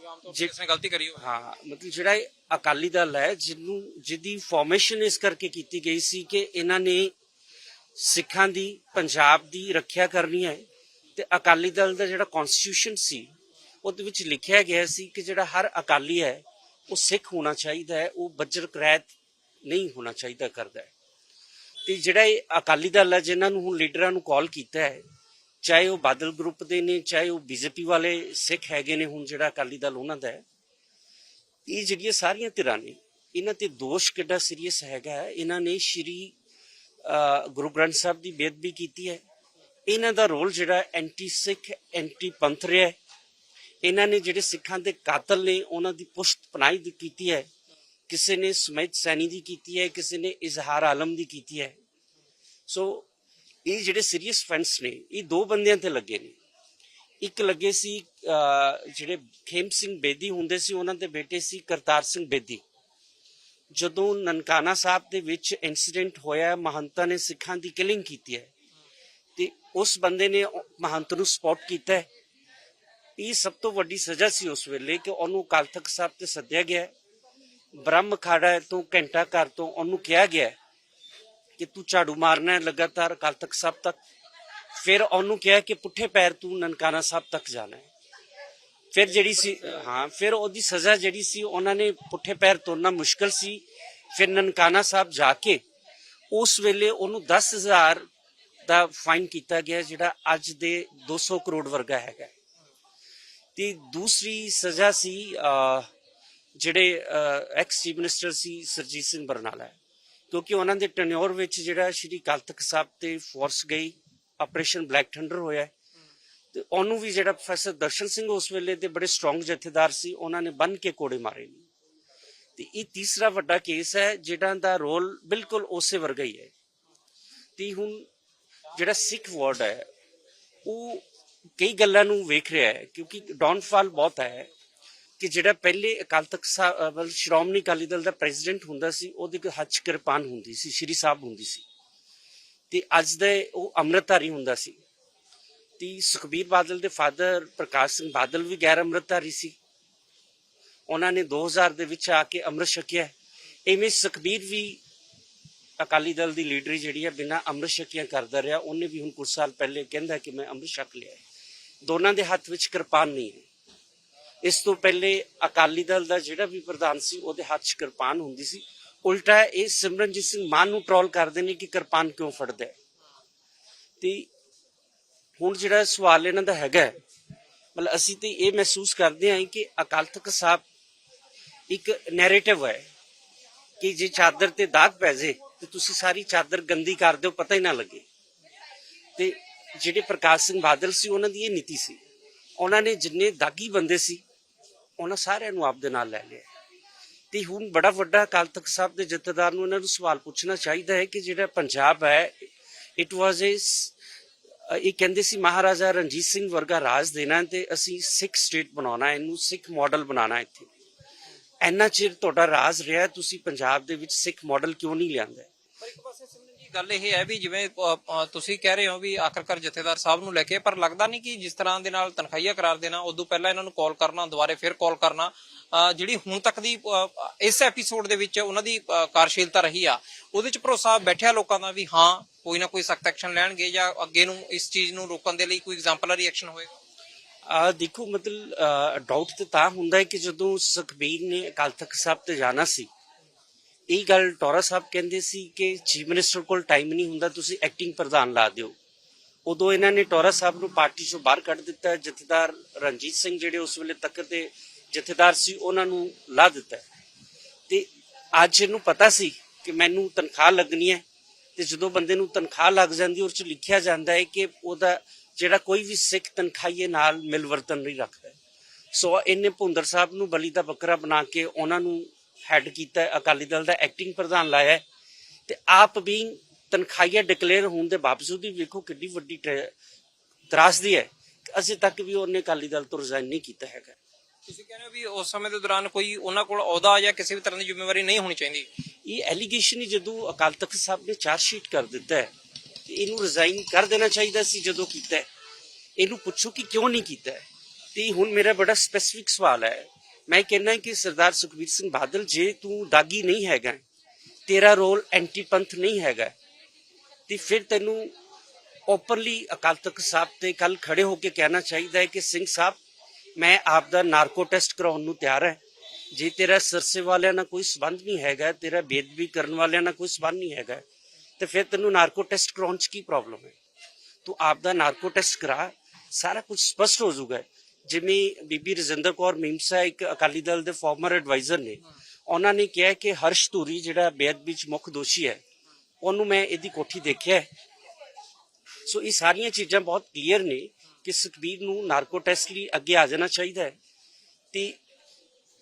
ਆਮ ਤੌਰ ਤੇ ਨੇ ਗਲਤੀ ਕਰੀ ਹੋਵੇ। ਹਾਂ ਮਤਲਬ ਜਿਹੜਾ ਇਹ ਅਕਾਲੀ ਦਲ ਹੈ ਜਿਹਨੂੰ ਜਿਹਦੀ ਫਾਰਮੇਸ਼ਨ ਇਸ ਕਰਕੇ ਕੀਤੀ ਗਈ ਸੀ ਕਿ ਇਹਨਾਂ ਨੇ ਸਿੱਖਾਂ ਦੀ ਪੰਜਾਬ ਦੀ ਰੱਖਿਆ ਕਰਨੀ ਹੈ ਤੇ ਅਕਾਲੀ ਦਲ ਦਾ ਜਿਹੜਾ ਕਨਸਟੀਟਿਊਸ਼ਨ ਸੀ ਉਹਦੇ ਵਿੱਚ ਲਿਖਿਆ ਗਿਆ ਸੀ ਕਿ ਜਿਹੜਾ ਹਰ ਅਕਾਲੀ ਹੈ ਉਹ ਸਿੱਖ ਹੋਣਾ ਚਾਹੀਦਾ ਹੈ ਉਹ ਬੱਜਰ ਕਰਾਇਤ ਨਹੀਂ ਹੋਣਾ ਚਾਹੀਦਾ ਕਰਦਾ ਹੈ। ਤੇ ਜਿਹੜਾ ਇਹ ਅਕਾਲੀ ਦਲ ਹੈ ਜਿਨ੍ਹਾਂ ਨੂੰ ਹੁਣ ਲੀਡਰਾਂ ਨੂੰ ਕਾਲ ਕੀਤਾ ਹੈ ਚਾਹੇ ਉਹ ਬਾਦਲ ਗਰੁੱਪ ਦੇ ਨੇ, ਚਾਹੇ ਉਹ ਬੀਜੇਪੀ ਵਾਲੇ ਸਿੱਖ ਹੈਗੇ ਨੇ, ਹੁਣ ਜਿਹੜਾ ਅਕਾਲੀ ਦਲ ਉਹਨਾਂ ਦਾ ਹੈ, ਇਹ ਜਿਹੜੀਆਂ ਸਾਰੀਆਂ ਧਿਰਾਂ ਨੇ, ਇਹਨਾਂ ਤੇ ਦੋਸ਼ ਕਿੱਡਾ ਸੀਰੀਅਸ ਹੈਗਾ ਹੈ। ਇਹਨਾਂ ਨੇ ਸ਼੍ਰੀ ਗੁਰੂ ਗ੍ਰੰਥ ਸਾਹਿਬ ਦੀ ਬੇਅਦਬੀ ਕੀਤੀ ਹੈ ਇਹਨਾਂ ਦਾ ਰੋਲ ਜਿਹੜਾ ਐਂਟੀ ਸਿੱਖ ਐਂਟੀ ਪੰਥ ਰਿਹਾ ਹੈ। ਇਹਨਾਂ ਨੇ ਜਿਹੜੇ ਸਿੱਖਾਂ ਦੇ ਕਾਤਲ ਨੇ, ਉਹਨਾਂ ਦੀ ਪੁਸ਼ਤ ਪਨਾਹੀ ਕੀਤੀ ਹੈ ਕਿਸੇ ਨੇ ਸਮੈਤ ਸੈਣੀ ਦੀ ਕੀਤੀ ਹੈ, ਕਿਸੇ ਨੇ ਇਜ਼ਹਾਰ ਆਲਮ ਦੀ ਕੀਤੀ ਹੈ ਸੋ ਇਹ ਜਿਹੜੇ ਸੀਰੀਅਸ ਫੈਂਸ ਨੇ, ਇਹ ਦੋ ਬੰਦਿਆਂ ਤੇ ਲੱਗੇ ਨੇ। ਇੱਕ ਲੱਗੇ ਸੀ ਜਿਹੜੇ ਖੇਮ ਸਿੰਘ ਬੇਦੀ ਹੁੰਦੇ ਸੀ, ਉਹਨਾਂ ਦੇ ਬੇਟੇ ਸੀ ਕਰਤਾਰ ਸਿੰਘ ਬੇਦੀ। ਜਦੋਂ ਨਨਕਾਣਾ ਸਾਹਿਬ ਦੇ ਵਿੱਚ ਇਨਸੀਡੈਂਟ ਹੋਇਆ, ਮਹੰਤਾਂ ਨੇ ਸਿੱਖਾਂ ਦੀ ਕਿਲਿੰਗ ਕੀਤੀ ਹੈ, ਤੇ ਉਸ ਬੰਦੇ ਨੇ ਮਹੰਤ ਨੂੰ ਸਪੌਟ ਕੀਤਾ ਇਹ ਸਭ ਤੋਂ ਵੱਡੀ ਸਜ਼ਾ ਸੀ ਉਸ ਵੇਲੇ ਕਿ ਉਹਨੂੰ ਅਕਾਲ ਤਖਤ ਸਾਹਿਬ ਤੇ ਸੱਦਿਆ ਗਿਆ ਬ੍ਰਹਮ ਅਖਾੜਾ ਤੋਂ ਘੰਟਾ ਘਰ ਤੋਂ ਉਹਨੂੰ ਕਿਹਾ ਗਿਆ ਕਿ ਤੂੰ ਝਾੜੂ ਮਾਰਨਾ ਹੈ ਲਗਾਤਾਰ ਅਕਾਲ ਤਖਤ ਸਾਹਿਬ ਤੱਕ। ਫਿਰ ਉਹਨੂੰ ਕਿਹਾ ਕਿ ਪੁੱਠੇ ਪੈਰ ਤੂੰ ਨਨਕਾਣਾ ਸਾਹਿਬ ਤੱਕ ਜਾਣਾ ਹੈ। ਫਿਰ ਜਿਹੜੀ ਸੀ ਹਾਂ ਫਿਰ ਉਹਦੀ ਸਜ਼ਾ ਜਿਹੜੀ ਸੀ ਉਹਨਾਂ ਨੇ ਪੁੱਠੇ ਪੈਰ ਤੁਰਨਾ ਮੁਸ਼ਕਲ ਸੀ। ਫਿਰ ਨਨਕਾਣਾ ਸਾਹਿਬ ਜਾ ਕੇ ਉਸ ਵੇਲੇ ਉਹਨੂੰ 10000 ਦਾ ਫਾਈਨ ਕੀਤਾ ਗਿਆ ਜਿਹੜਾ ਅੱਜ ਦੇ 200 ਕਰੋੜ ਵਰਗਾ ਹੈਗਾ। ਤੇ ਦੂਸਰੀ ਸਜ਼ਾ ਸੀ ਅਹ, ਜਿਹੜੇ ਐਕਸ ਚੀਫ ਮਿਨਿਸਟਰ ਸੀ ਸਰਜੀਤ ਸਿੰਘ ਬਰਨਾਲਾ। ਕਿਉਂਕਿ ਉਹਨਾਂ ਦੇ ਟੈਨਿਓਰ ਵਿੱਚ ਜਿਹੜਾ ਸ਼੍ਰੀ ਅਕਾਲ ਤਖਤ ਸਾਹਿਬ ਤੇ ਫੋਰਸ ਗਈ ਆਪਰੇਸ਼ਨ ਬਲੈਕ ਥੰਡਰ ਹੋਇਆ ਹੈ। ਤੇ ਉਹਨੂੰ ਵੀ ਜਿਹੜਾ ਪ੍ਰੋਫੈਸਰ ਦਰਸ਼ਨ ਸਿੰਘ ਉਸ ਵੇਲੇ ਦੇ ਬੜੇ ਸਟਰੋਂਗ ਜਥੇਦਾਰ ਸੀ, ਉਹਨਾਂ ਨੇ ਬੰਨ ਕੇ ਕੋੜੇ ਮਾਰੇ ਨੇ। ਤੇ ਇਹ ਤੀਸਰਾ ਵੱਡਾ ਕੇਸ ਹੈ, ਜਿਹੜਾ ਦਾ ਰੋਲ ਬਿਲਕੁਲ ਉਸੇ ਵਰਗਾ ਹੀ ਹੈ। ਤੇ ਹੁਣ ਜਿਹੜਾ ਸਿੱਖ ਵਾਰਡ ਹੈ, ਉਹ ਕਈ ਗੱਲਾਂ ਨੂੰ ਵੇਖ ਰਿਹਾ ਹੈ, ਕਿਉਂਕਿ ਡਾਊਨਫਾਲ ਬਹੁਤ ਹੈ। ਕਿ ਜਿਹੜਾ ਪਹਿਲੇ ਅਕਾਲ ਤਖਤ ਸਾਹਿਬ ਵੱਲ ਸ਼੍ਰੋਮਣੀ ਅਕਾਲੀ ਦਲ ਦਾ ਪ੍ਰੈਜ਼ੀਡੈਂਟ ਹੁੰਦਾ ਸੀ, ਉਹਦੇ ਹੱਥ 'ਚ ਕਿਰਪਾਨ ਹੁੰਦੀ ਸੀ, ਸ਼੍ਰੀ ਸਾਹਿਬ ਹੁੰਦੀ ਸੀ। ਤੇ ਅੱਜ ਦੇ ਉਹ ਅੰਮ੍ਰਿਤਧਾਰੀ ਹੁੰਦਾ ਸੀ। ਤੇ ਸੁਖਬੀਰ ਬਾਦਲ ਦੇ ਫਾਦਰ ਪ੍ਰਕਾਸ਼ ਸਿੰਘ ਬਾਦਲ ਵੀ ਗੈਰ ਅੰਮ੍ਰਿਤਧਾਰੀ ਸੀ। ਉਹਨਾਂ ਨੇ 2000 ਦੇ ਵਿੱਚ ਆ ਕੇ ਅੰਮ੍ਰਿਤ ਛਕਿਆ। ਐਵੇਂ ਸੁਖਬੀਰ ਵੀ ਅਕਾਲੀ ਦਲ ਦੀ ਲੀਡਰੀ ਜਿਹੜੀ ਹੈ ਬਿਨਾਂ ਅੰਮ੍ਰਿਤ ਛਕਿਆ ਕਰਦਾ ਰਿਹਾ। ਉਹਨੇ ਵੀ ਹੁਣ ਕੁਝ ਸਾਲ ਪਹਿਲੇ ਕਹਿੰਦਾ ਕਿ ਮੈਂ ਅੰਮ੍ਰਿਤ ਛਕ ਲਿਆ ਹੈ। ਦੋਨਾਂ ਦੇ ਹੱਥ ਵਿੱਚ ਕਿਰਪਾਨ ਨਹੀਂ ਹੈ। ਇਸ ਤੋਂ ਪਹਿਲੇ ਅਕਾਲੀ ਦਲ ਦਾ ਜਿਹੜਾ ਵੀ ਪ੍ਰਧਾਨ ਸੀ, ਉਹਦੇ ਹੱਥ 'ਚ ਕਿਰਪਾਨ ਹੁੰਦੀ ਸੀ। ਉਲਟਾ ਇਹ ਸਿਮਰਨਜੀਤ ਸਿੰਘ ਮਾਨ ਨੂੰ ਟ੍ਰੋਲ ਕਰਦੇ ਨੇ ਕਿ ਕਿਰਪਾਨ ਕਿਉਂ ਫੜਦਾ ਤੇ ਹੁਣ ਜਿਹੜਾ ਸਵਾਲ ਇਹਨਾਂ ਦਾ ਹੈਗਾ ਮਤਲਬ ਅਸੀਂ ਤੇ ਇਹ ਮਹਿਸੂਸ ਕਰਦੇ ਹਾਂ ਕਿ ਅਕਾਲ ਤਖਤ ਸਾਹਿਬ ਇੱਕ ਨੈਰੇਟਿਵ ਹੈ ਕਿ ਜੇ ਚਾਦਰ ਤੇ ਦਾਗ ਪੈ ਜੇ, ਤੇ ਤੁਸੀਂ ਸਾਰੀ ਚਾਦਰ ਗੰਦੀ ਕਰ ਦਿਓ, ਪਤਾ ਹੀ ਨਾ ਲੱਗੇ। ਤੇ ਜਿਹੜੇ ਪ੍ਰਕਾਸ਼ ਸਿੰਘ ਬਾਦਲ ਸੀ, ਉਹਨਾਂ ਦੀ ਇਹ ਨੀਤੀ ਸੀ। ਉਹਨਾਂ ਨੇ ਜਿੰਨੇ ਦਾਗੀ ਬੰਦੇ ਸੀ ਉਹਨਾਂ ਸਾਰਿਆਂ ਨੂੰ ਆਪਦੇ ਨਾਲ ਲੈ ਲਿਆ। ਤੇ ਹੁਣ ਬੜਾ ਵੱਡਾ ਅਕਾਲ ਤਖਤ ਸਾਹਿਬ ਦੇ ਜਥੇਦਾਰ ਨੂੰ ਇਹਨਾਂ ਨੂੰ ਸਵਾਲ ਪੁੱਛਣਾ ਚਾਹੀਦਾ ਹੈ ਕਿ ਜਿਹੜਾ ਪੰਜਾਬ ਹੈ ਇਟ ਵਾਸ ਏ ਇਹ ਕਹਿੰਦੇ ਸੀ ਮਹਾਰਾਜਾ ਰਣਜੀਤ ਸਿੰਘ ਵਰਗਾ ਰਾਜ ਦੇਣਾ ਤੇ ਅਸੀਂ ਸਿੱਖ ਸਟੇਟ ਬਣਾਉਣਾ ਇਹਨੂੰ ਸਿੱਖ ਮਾਡਲ ਬਣਾਉਣਾ ਇੱਥੇ। ਇੰਨਾ ਚਿਰ ਤੁਹਾਡਾ ਰਾਜ ਰਿਹਾ ਤੁਸੀਂ ਪੰਜਾਬ ਦੇ ਵਿੱਚ ਸਿੱਖ ਮਾਡਲ ਕਿਉਂ ਨਹੀਂ ਲਿਆਂਦਾ? ਪਰ ਇੱਕ ਪਾਸੇ ਗੱਲ ਇਹ ਹੈ ਵੀ ਜਿਵੇਂ ਤੁਸੀਂ ਕਹਿ ਰਹੇ ਹੋ ਵੀ ਆਖਰਕਾਰ ਜਥੇਦਾਰ ਸਾਹਿਬ ਨੂੰ ਲੈ ਕੇ, ਪਰ ਲੱਗਦਾ ਨਹੀਂ ਕਿ ਜਿਸ ਤਰ੍ਹਾਂ ਦੇ ਨਾਲ ਤਨਖਾਹੀਆ ਕਰਾਰ ਦੇਣਾ, ਉਦੋਂ ਪਹਿਲਾਂ ਇਹਨਾਂ ਨੂੰ ਕਾਲ ਕਰਨਾ, ਦੁਬਾਰੇ ਫਿਰ ਕਾਲ ਕਰਨਾ ਜਿਹੜੀ ਹੁਣ ਤੱਕ ਦੀ ਇਸ ਐਪੀਸੋਡ ਦੇ ਵਿੱਚ ਉਹਨਾਂ ਦੀ ਕਾਰਜਸ਼ੀਲਤਾ ਰਹੀ ਆ, ਉਹਦੇ ਚ ਭਰੋਸਾ ਬੈਠਿਆ ਲੋਕਾਂ ਦਾ ਵੀ ਹਾਂ, ਕੋਈ ਨਾ ਕੋਈ ਸਖਤ ਐਕਸ਼ਨ ਲੈਣਗੇ ਜਾਂ ਅੱਗੇ ਨੂੰ ਇਸ ਚੀਜ਼ ਨੂੰ ਰੋਕਣ ਦੇ ਲਈ ਕੋਈ ਐਗਜ਼ਾਮਪਲਰੀ ਐਕਸ਼ਨ ਹੋਏਗਾ? ਆ ਦੇਖੋ, ਮਤਲਬ ਡਾਊਟ ਤਾਂ ਹੁੰਦਾ ਹੈ ਕਿ ਜਦੋਂ ਸੁਖਬੀਰ ਨੇ ਅਕਾਲ ਤਖਤ ਸਾਹਿਬ ਤੇ ਜਾਣਾ ਸੀ ਇਹ ਗੱਲ ਟੋਰਾ ਸਾਹਿਬ ਕਹਿੰਦੇ ਸੀ ਕਿ ਚੀਫ ਮਿਨਿਸਟਰ ਕੋਲ ਟਾਈਮ ਨਹੀਂ ਹੁੰਦਾ, ਤੁਸੀਂ ਐਕਟਿੰਗ ਪ੍ਰਧਾਨ ਲਾ ਦਿਓ। ਉਦੋਂ ਇਹਨਾਂ ਨੇ ਟੋਰਾ ਸਾਹਿਬ ਨੂੰ ਪਾਰਟੀ ਚੋਂ ਬਾਹਰ ਕੱਢ ਦਿੱਤਾ, ਜਥੇਦਾਰ ਰਣਜੀਤ ਸਿੰਘ ਜਿਹੜੇ ਉਸ ਵੇਲੇ ਤੱਕ ਦੇ ਜਥੇਦਾਰ ਸੀ, ਉਹਨਾਂ ਨੂੰ ਲਾ ਦਿੱਤਾ। ਤੇ ਅੱਜ ਇਹਨੂੰ ਪਤਾ ਸੀ ਕਿ ਮੈਨੂੰ ਤਨਖਾਹ ਲੱਗਣੀ ਹੈ, ਤੇ ਜਦੋਂ ਬੰਦੇ ਨੂੰ ਤਨਖਾਹ ਲੱਗ ਜਾਂਦੀ ਉਹ ਚ ਲਿਖਿਆ ਜਾਂਦਾ ਹੈ ਕਿ ਉਹਦਾ ਜਿਹੜਾ ਕੋਈ ਵੀ ਸਿੱਖ ਤਨਖਾਹੀਏ ਨਾਲ ਮਿਲਵਰਤਨ ਨਹੀਂ ਰੱਖਦਾ। ਸੋ ਇਹਨੇ ਭੁੰਦਰ ਸਾਹਿਬ ਨੂੰ ਬਲੀ ਦਾ ਬੱਕਰਾ ਬਣਾ ਕੇ ਉਹਨਾਂ ਨੂੰ ਹੈੱਡ ਕੀਤਾ ਅਕਾਲੀ ਦਲ ਦਾ ਐਕਟਿੰਗ ਪ੍ਰਧਾਨ ਲਾਇਆ ਹੈ ਤੇ ਆਪ ਵੀ ਤਨਖਾਹੀਆ ਡਿਕਲੇਅਰ ਹੋਣ ਦੇ ਬਾਵਜੂਦ ਵੀ ਵੇਖੋ ਕਿੰਨੀ ਵੱਡੀ ਤਰਾਸਦੀ ਹੈ ਅਜੇ ਤੱਕ ਵੀ ਉਹਨੇ ਅਕਾਲੀ ਦਲ ਤੋਂ ਰਿਜ਼ਾਈਨ ਨਹੀਂ ਕੀਤਾ ਹੈਗਾ ਤੁਸੀਂ ਕਹਿੰਦੇ ਹੋ ਵੀ ਉਸ ਸਮੇਂ ਦੇ ਦੌਰਾਨ ਕੋਈ ਉਹਨਾਂ ਕੋਲ ਅਹੁਦਾ ਜਾਂ ਕਿਸੇ ਵੀ ਤਰ੍ਹਾਂ ਦੀ ਜ਼ਿੰਮੇਵਾਰੀ ਨਹੀਂ ਹੋਣੀ ਚਾਹੀਦੀ ਇਹ ਐਲੀਗੇਸ਼ਨ ਹੀ ਜਦੋਂ ਅਕਾਲ ਤਖਤ ਸਾਹਿਬ ਨੇ ਚਾਰਜ ਸ਼ੀਟ ਕਰ ਦਿੱਤਾ ਹੈ ਇਹਨੂੰ ਰਿਜ਼ਾਈਨ ਕਰ ਦੇਣਾ ਚਾਹੀਦਾ ਸੀ ਜਦੋਂ ਕੀਤਾ। ਇਹਨੂੰ ਪੁੱਛੋ ਕਿ ਕਿਉਂ ਨਹੀਂ ਕੀਤਾ। ਤੇ ਹੁਣ ਮੇਰਾ ਬੜਾ ਸਪੈਸੀਫਿਕ ਸਵਾਲ ਹੈ ਮੈਂ ਕਹਿੰਦਾ ਕਿ ਸਰਦਾਰ ਸੁਖਬੀਰ ਸਿੰਘ ਬਾਦਲ, ਜੇ ਤੂੰ ਦਾਗੀ ਨਹੀਂ ਹੈਗਾ, ਤੇਰਾ ਰੋਲ ਐਂਟੀ ਪੰਥ ਨਹੀਂ ਹੈਗਾ, ਤੇ ਫਿਰ ਤੈਨੂੰ ਓਪਨਲੀ ਅਕਾਲ ਤਖਤ ਸਾਹਿਬ ਤੇ ਕੱਲ ਖੜੇ ਹੋ ਕੇ ਕਹਿਣਾ ਚਾਹੀਦਾ ਹੈ ਕਿ ਸਿੰਘ ਸਾਹਿਬ, ਮੈਂ ਆਪ ਦਾ ਨਾਰਕੋ ਟੈਸਟ ਕਰਾਉਣ ਨੂੰ ਤਿਆਰ ਹੈ। ਜੇ ਤੇਰਾ ਸਰਸੇ ਵਾਲਿਆਂ ਨਾਲ ਕੋਈ ਸਬੰਧ ਨਹੀਂ ਹੈਗਾ, ਤੇਰਾ ਬੇਦਬੀ ਕਰਨ ਵਾਲਿਆਂ ਨਾਲ ਕੋਈ ਸਬੰਧ ਨਹੀਂ ਹੈਗਾ, ਤੇ ਫਿਰ ਤੈਨੂੰ ਨਾਰਕੋ ਟੈਸਟ ਕਰਾਉਣ 'ਚ ਕੀ ਪ੍ਰੋਬਲਮ ਹੈ? ਤੂੰ ਆਪ ਦਾ ਨਾਰਕੋ ਟੈਸਟ ਕਰਾ, ਸਾਰਾ ਕੁਝ ਸਪਸ਼ਟ ਹੋ ਜਾਊਗਾ। ਜਿਵੇਂ ਬੀਬੀ ਰਜਿੰਦਰ ਕੌਰ ਮੀਮਸਾ ਇੱਕ ਅਕਾਲੀ ਦਲ ਦੇ ਫਾਰਮਰ ਐਡਵਾਈਜ਼ਰ ਨੇ, ਉਹਨਾਂ ਨੇ ਕਿਹਾ ਕਿ ਹਰਸ਼ ਧੂਰੀ ਜਿਹੜਾ ਬੇਅਦਬੀ 'ਚ ਮੁੱਖ ਦੋਸ਼ੀ ਹੈ, ਉਹਨੂੰ ਮੈਂ ਇਹਦੀ ਕੋਠੀ ਦੇਖਿਆ ਹੈ। ਸੋ ਇਹ ਸਾਰੀਆਂ ਚੀਜ਼ਾਂ ਬਹੁਤ ਕਲੀਅਰ ਨੇ ਕਿ ਸੁਖਬੀਰ ਨੂੰ ਨਾਰਕੋ ਟੈਸਟ ਲਈ ਅੱਗੇ ਆ ਜਾਣਾ ਚਾਹੀਦਾ ਹੈ। ਤੇ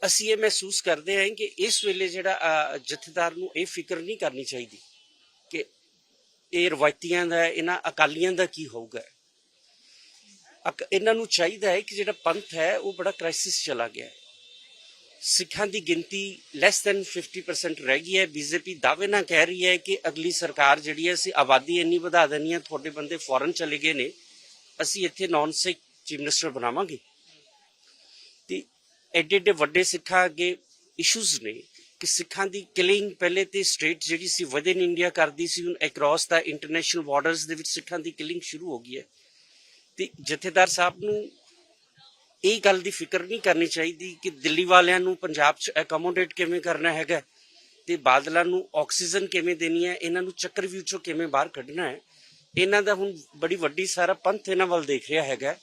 ਅਸੀਂ ਇਹ ਮਹਿਸੂਸ ਕਰਦੇ ਹਾਂ ਕਿ ਇਸ ਵੇਲੇ ਜਿਹੜਾ ਜਥੇਦਾਰ ਨੂੰ ਇਹ ਫਿਕਰ ਨਹੀਂ ਕਰਨੀ ਚਾਹੀਦੀ ਕਿ ਇਹ ਰਵਾਇਤੀਆਂ ਦਾ ਇਹਨਾਂ ਅਕਾਲੀਆਂ ਦਾ ਕੀ ਹੋਊਗਾ। ਇਹਨਾਂ ਨੂੰ ਚਾਹੀਦਾ ਹੈ ਕਿ ਜਿਹੜਾ ਪੰਥ ਹੈ, ਉਹ ਬੜਾ ਕ੍ਰਾਈਸਿਸ ਚਲਾ ਗਿਆ ਹੈ। ਸਿੱਖਾਂ ਦੀ ਗਿਣਤੀ ਲੈਸ ਦੈਨ 50% ਰਹਿ ਗਈ ਹੈ। ਬੀਜੇਪੀ ਦਾਅਵੇ ਨਾਲ ਕਹਿ ਰਹੀ ਹੈ ਕਿ ਅਗਲੀ ਸਰਕਾਰ ਜਿਹੜੀ ਹੈ, ਅਸੀਂ ਆਬਾਦੀ ਇੰਨੀ ਵਧਾ ਦੇਣੀ ਹੈ, ਤੁਹਾਡੇ ਬੰਦੇ ਫੋਰਨ ਚਲੇ ਗਏ ਨੇ, ਅਸੀਂ ਇੱਥੇ ਨਾਨ ਸਿੱਖ ਚੀਫ ਮਿਨਿਸਟਰ ਬਣਾਵਾਂਗੇ। ਤੇ ਐਡੇ ਐਡੇ ਵੱਡੇ ਸਿੱਖਾਂ ਅੱਗੇ ਇਸ਼ੂਜ਼ ਨੇ ਕਿ ਸਿੱਖਾਂ ਦੀ ਕਿਲਿੰਗ ਪਹਿਲੇ ਤੇ ਸਟੇਟ ਜਿਹੜੀ ਸੀ ਵਿਦਨ ਇੰਡੀਆ ਕਰਦੀ ਸੀ, ਹੁਣ ਅਕ੍ਰੋਸ ਦਾ ਇੰਟਰਨੈਸ਼ਨਲ ਬਾਰਡਰਸ ਦੇ ਵਿੱਚ ਸਿੱਖਾਂ ਦੀ ਕਿਲਿੰਗ ਸ਼ੁਰੂ ਹੋ ਗਈ ਹੈ। ਤੇ ਜਥੇਦਾਰ ਸਾਹਿਬ ਨੂੰ ਇਹ ਗੱਲ ਦੀ ਫਿਕਰ ਨਹੀਂ ਕਰਨੀ ਚਾਹੀਦੀ ਕਿ ਦਿੱਲੀ ਵਾਲਿਆਂ ਨੂੰ ਪੰਜਾਬ 'ਚ ਅਕਮੋਡੇਟ ਕਿਵੇਂ ਕਰਨਾ ਹੈਗਾ ਤੇ ਬਾਦਲਾਂ ਨੂੰ ਆਕਸੀਜਨ ਕਿਵੇਂ ਦੇਣੀ ਹੈ, ਇਹਨਾਂ ਨੂੰ ਚੱਕਰਵਿਊਹ 'ਚੋਂ ਕਿਵੇਂ ਬਾਹਰ ਕੱਢਣਾ ਹੈ। ਇਹਨਾਂ ਦਾ ਹੁਣ ਬੜੀ ਵੱਡੀ ਸਾਰਾ ਪੰਥ ਇਹਨਾਂ ਵੱਲ ਦੇਖ ਰਿਹਾ ਹੈਗਾ।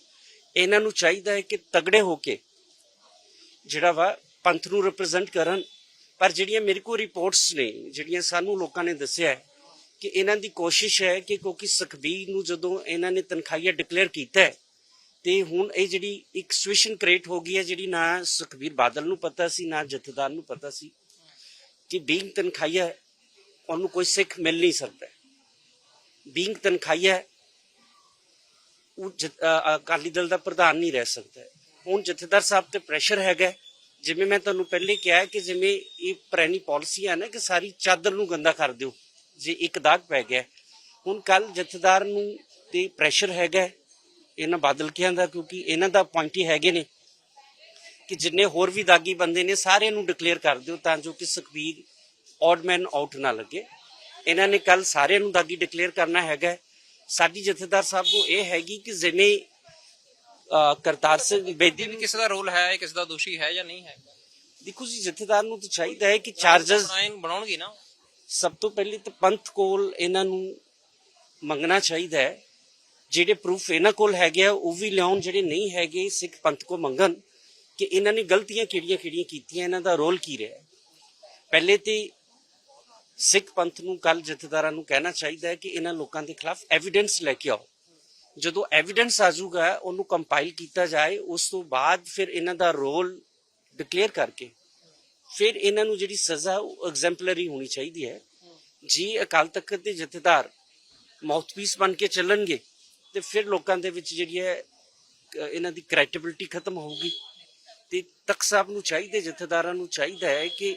ਇਹਨਾਂ ਨੂੰ ਚਾਹੀਦਾ ਹੈ ਕਿ ਤਗੜੇ ਹੋ ਕੇ ਜਿਹੜਾ ਵਾ ਪੰਥ ਨੂੰ ਰਿਪਰੈਜ਼ੈਂਟ ਕਰਨ। ਪਰ ਜਿਹੜੀਆਂ ਮੇਰੇ ਕੋਲ ਰਿਪੋਰਟਸ ਨੇ, ਜਿਹੜੀਆਂ ਸਾਨੂੰ ਲੋਕਾਂ ਨੇ ਦੱਸਿਆ ਹੈ ਕਿ ਇਹਨਾਂ ਦੀ ਕੋਸ਼ਿਸ਼ ਹੈ ਕਿ ਕਿਉਂਕਿ ਸੁਖਬੀਰ ਨੂੰ ਜਦੋਂ ਇਹਨਾਂ ਨੇ ਤਨਖਾਹੀਆ ਡਿਕਲੇਅਰ ਕੀਤਾ ਤੇ ਹੁਣ ਇਹ ਜਿਹੜੀ ਇੱਕ ਸਿਚੁਏਸ਼ਨ ਕ੍ਰੀਏਟ ਹੋ ਗਈ ਹੈ, ਜਿਹੜੀ ਨਾ ਸੁਖਬੀਰ ਬਾਦਲ ਨੂੰ ਪਤਾ ਸੀ, ਨਾ ਜਥੇਦਾਰ ਨੂੰ ਪਤਾ ਸੀ, ਕਿ ਬੀਂਗ ਤਨਖਾਹੀਆ ਉਹਨੂੰ ਕੋਈ ਸਿੱਖ ਮਿਲ ਨਹੀਂ ਸਕਦਾ। ਬੀਂਗ ਤਨਖਾਹੀਆ ਉਹ ਜ- ਅਕਾਲੀ ਦਲ ਦਾ ਪ੍ਰਧਾਨ ਨਹੀਂ ਰਹਿ ਸਕਦਾ ਹੁਣ ਜਥੇਦਾਰ ਸਾਹਿਬ ਤੇ ਪ੍ਰੈਸ਼ਰ ਹੈਗਾ ਜਿਵੇਂ ਮੈਂ ਤੁਹਾਨੂੰ ਪਹਿਲੇ ਕਿਹਾ ਕਿ ਜਿਵੇਂ ਇਹ ਪੁਰਾਣੀ ਪਾਲਿਸੀ ਹੈ ਨਾ, ਕਿ ਸਾਰੀ ਚਾਦਰ ਨੂੰ ਗੰਦਾ ਕਰ ਦਿਓ। ਜੇ ਇੱਕ ਦਾਗ ਪੈ ਗਿਆ। ਹੁਣ ਕੱਲ ਜਥੇਦਾਰ ਨੂੰ ਤੇ ਪ੍ਰੈਸ਼ਰ ਹੈਗਾ ਇਹਨਾਂ ਬਾਦਲ ਕਿਆਂ ਦਾ ਕਿਉਂਕਿ ਇਹਨਾਂ ਦਾ ਪੁਆਇੰਟ ਹੀ ਹੈਗੇ ਨੇ ਕਿ ਜਿੰਨੇ ਹੋਰ ਵੀ ਦਾਗੀ ਬੰਦੇ ਨੇ ਸਾਰਿਆਂ ਨੂੰ ਡਿਕਲੇਅਰ ਕਰ ਦਿਓ ਤਾਂ ਜੋ ਕਿ ਸੁਖਬੀਰ ਔਡ ਮੈਨ ਆਊਟ ਨਾ ਲੱਗੇ ਇਹਨਾਂ ਨੇ ਕੱਲ ਸਾਰਿਆਂ ਨੂੰ ਦਾਗੀ ਡਿਕਲੇਅਰ ਕਰਨਾ ਹੈਗਾ। ਸਾਡੀ ਜਥੇਦਾਰ ਸਾਹਿਬ ਨੂੰ ਇਹ ਹੈਗੀ ਕਿ ਜਿਵੇਂ ਕਰਤਾਰ ਸਿੰਘ ਬੇਦੀ ਨੂੰ ਕਿਸੇ ਦਾ ਰੋਲ ਹੈ ਕਿਸੇ ਦਾ ਦੋਸ਼ੀ ਹੈ ਜਾਂ ਨਹੀਂ ਹੈ ਦੇਖੋ ਜੀ ਜਥੇਦਾਰ ਨੂੰ ਤਾਂ ਚਾਹੀਦਾ ਹੈ ਕਿ ਚਾਰਜਸ ਬਣਾਏ- ਬਣਾਉਣਗੇ ਨਾ ਸਭ ਤੋਂ ਪਹਿਲੇ ਤਾਂ ਪੰਥ ਕੋਲ ਇਹਨਾਂ ਨੂੰ ਮੰਗਣਾ ਚਾਹੀਦਾ ਹੈ। ਜਿਹੜੇ ਪ੍ਰੂਫ ਇਹਨਾਂ ਕੋਲ ਹੈਗੇ ਆ, ਉਹ ਵੀ ਲਿਆਉਣ, ਜਿਹੜੇ ਨਹੀਂ ਹੈਗੇ, ਸਿੱਖ ਪੰਥ ਕੋ ਮੰਗਣ ਕਿ ਇਹਨਾਂ ਨੇ ਗਲਤੀਆਂ ਕਿਹੜੀਆਂ-ਕਿਹੜੀਆਂ ਕੀਤੀਆਂ, ਇਹਨਾਂ ਦਾ ਰੋਲ ਕੀ ਰਿਹਾ ਪਹਿਲੇ ਤੇ ਸਿੱਖ ਪੰਥ ਨੂੰ ਕੱਲ ਜਥੇਦਾਰਾਂ ਨੂੰ ਕਹਿਣਾ ਚਾਹੀਦਾ ਹੈ ਕਿ ਇਹਨਾਂ ਲੋਕਾਂ ਦੇ ਖਿਲਾਫ ਐਵੀਡੈਂਸ ਲੈ ਕੇ ਆਓ। ਜਦੋਂ ਐਵੀਡੈਂਸ ਆ ਜਾਊਗਾ, ਉਹਨੂੰ ਕੰਪਾਈਲ ਕੀਤਾ ਜਾਏ, ਉਸ ਤੋਂ ਬਾਅਦ ਫਿਰ ਇਹਨਾਂ ਦਾ ਰੋਲ ਡਿਕਲੇਅਰ ਕਰਕੇ ਫਿਰ ਇਹਨਾਂ ਨੂੰ ਜਿਹੜੀ ਸਜ਼ਾ ਉਹ ਐਗਜ਼ੈਂਪਲਰੀ ਹੋਣੀ ਚਾਹੀਦੀ ਹੈ। ਜੀ, ਅਕਾਲ ਤਖਤ ਦੇ ਜਥੇਦਾਰ ਮਾਊਥਪੀਸ ਬਣ ਕੇ ਚੱਲਣਗੇ ਤੇ ਫਿਰ ਲੋਕਾਂ ਦੇ ਵਿੱਚ ਜਿਹੜੀ ਹੈ ਇਹਨਾਂ ਦੀ ਕ੍ਰੈਡੀਬਿਲਿਟੀ ਖਤਮ ਹੋਊਗੀ। ਤੇ ਤਖਤ ਸਾਹਿਬ ਨੂੰ ਚਾਹੀਦੇ, ਜਥੇਦਾਰਾਂ ਨੂੰ ਚਾਹੀਦਾ ਹੈ ਕਿ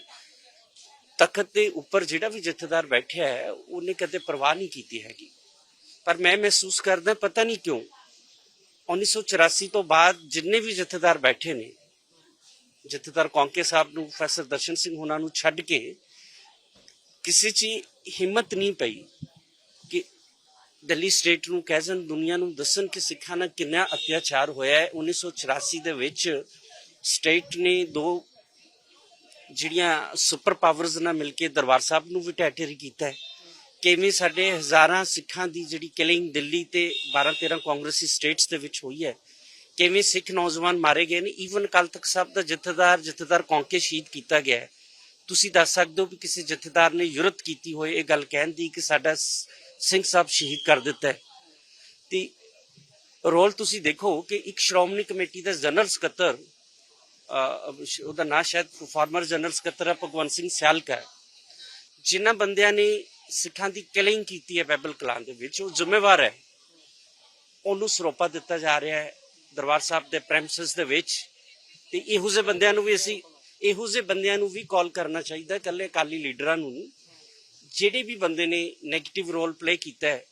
ਤਖਤ ਦੇ ਉੱਪਰ ਜਿਹੜਾ ਵੀ ਜਥੇਦਾਰ ਬੈਠਿਆ ਹੈ, ਉਹਨੇ ਕਦੇ ਪਰਵਾਹ ਨਹੀਂ ਕੀਤੀ ਹੈਗੀ। ਪਰ ਮੈਂ ਮਹਿਸੂਸ ਕਰਦਾ, ਪਤਾ ਨਹੀਂ ਕਿਉਂ 1984 ਤੋਂ ਬਾਅਦ ਜਿੰਨੇ ਵੀ ਜਥੇਦਾਰ ਬੈਠੇ ਨੇ ਜਥੇਦਾਰ ਕੌਂਕੇ ਸਾਹਿਬ ਨੂੰ ਪ੍ਰੋਫੈਸਰ ਦਰਸ਼ਨ ਸਿੰਘ ਉਹਨਾਂ ਨੂੰ ਛੱਡ ਕੇ ਕਿਸੇ 'ਚ ਹਿੰਮਤ ਨਹੀਂ ਪਈ ਕਿ ਦਿੱਲੀ ਸਟੇਟ ਨੂੰ ਕਹਿਣ ਦੁਨੀਆ ਨੂੰ ਦੱਸਣ ਕਿ ਸਿੱਖਾਂ ਨਾਲ ਕਿੰਨਾ ਅਤਿਆਚਾਰ ਹੋਇਆ ਹੈ। 1984 ਦੇ ਵਿੱਚ ਸਟੇਟ ਨੇ ਦੋ ਜਿਹੜੀਆਂ ਸੁਪਰ ਪਾਵਰਸ ਨਾਲ ਮਿਲ ਕੇ ਦਰਬਾਰ ਸਾਹਿਬ ਨੂੰ ਵੀ ਟੈਟਰੀ ਕੀਤਾ ਹੈ। ਕਿਵੇਂ ਸਾਡੇ ਹਜ਼ਾਰਾਂ ਸਿੱਖਾਂ ਦੀ ਜਿਹੜੀ ਕਿਲਿੰਗ ਦਿੱਲੀ ਤੇ 12 13 ਕਾਂਗਰਸੀ ਸਟੇਟਸ ਦੇ ਵਿੱਚ ਹੋਈ ਹੈ ਕਿਵੇਂ ਸਿੱਖ ਨੌਜਵਾਨ ਮਾਰੇ ਗਏ ਨੇ? ਈਵਨ ਕੱਲ ਤੱਕ ਸਾਹਿਬ ਦਾ ਜਥੇਦਾਰ ਜਥੇਦਾਰ ਕੌਂਕੇ ਸ਼ਹੀਦ ਕੀਤਾ ਗਿਆ ਹੈ। ਤੁਸੀਂ ਦੱਸ ਸਕਦੇ ਹੋ ਕਿ ਕਿਸੇ ਜਥੇਦਾਰ ਨੇ ਯੁਰਤ ਕੀਤੀ ਹੋਏ ਇਹ ਗੱਲ ਕਹਿਣ ਦੀ ਕਿ ਸਾਡਾ ਸਿੰਘ ਸਾਹਿਬ ਸ਼ਹੀਦ ਕਰ ਦਿੱਤਾ ਹੈ। ਤੇ ਰੋਲ ਤੁਸੀਂ ਦੇਖੋ ਕਿ ਇੱਕ ਸ਼੍ਰੋਮਣੀ ਕਮੇਟੀ ਦਾ ਜਨਰਲ ਸਕੱਤਰ ਉਹਦਾ ਨਾਂ ਸ਼ਾਇਦ ਫਾਰਮਰ ਜਨਰਲ ਸਕੱਤਰ ਹੈ, ਭਗਵੰਤ ਸਿੰਘ ਸਿਆਲਕਾ ਜਿਨ੍ਹਾਂ ਬੰਦਿਆਂ ਨੇ ਸਿੱਖਾਂ ਦੀ ਕਿਲਿੰਗ ਕੀਤੀ ਹੈ ਬਾਈਬਲ ਕਲਾਂ ਦੇ ਵਿੱਚ, ਉਹ ਜ਼ਿੰਮੇਵਾਰ ਹੈ। ਉਹਨੂੰ ਸਰੋਪਾ ਦਿੱਤਾ ਜਾ ਰਿਹਾ ਹੈ। ਦਰਬਾਰ ਸਾਹਿਬ ਦੇ ਪ੍ਰੈਮਿਸਸ ਦੇ ਵਿੱਚ, ਤੇ ਇਹੋ ਜਿਹੇ ਬੰਦਿਆਂ ਨੂੰ ਵੀ ਅਸੀਂ, ਇਹੋ ਜਿਹੇ ਬੰਦਿਆਂ ਨੂੰ ਵੀ ਕਾਲ ਕਰਨਾ ਚਾਹੀਦਾ ਇਕੱਲੇ ਅਕਾਲੀ ਲੀਡਰਾਂ ਨੂੰ ਨਹੀਂ। ਜਿਹੜੇ ਵੀ ਬੰਦੇ ਨੇ 네ਗੇਟਿਵ ਰੋਲ ਪਲੇ ਕੀਤਾ ਹੈ,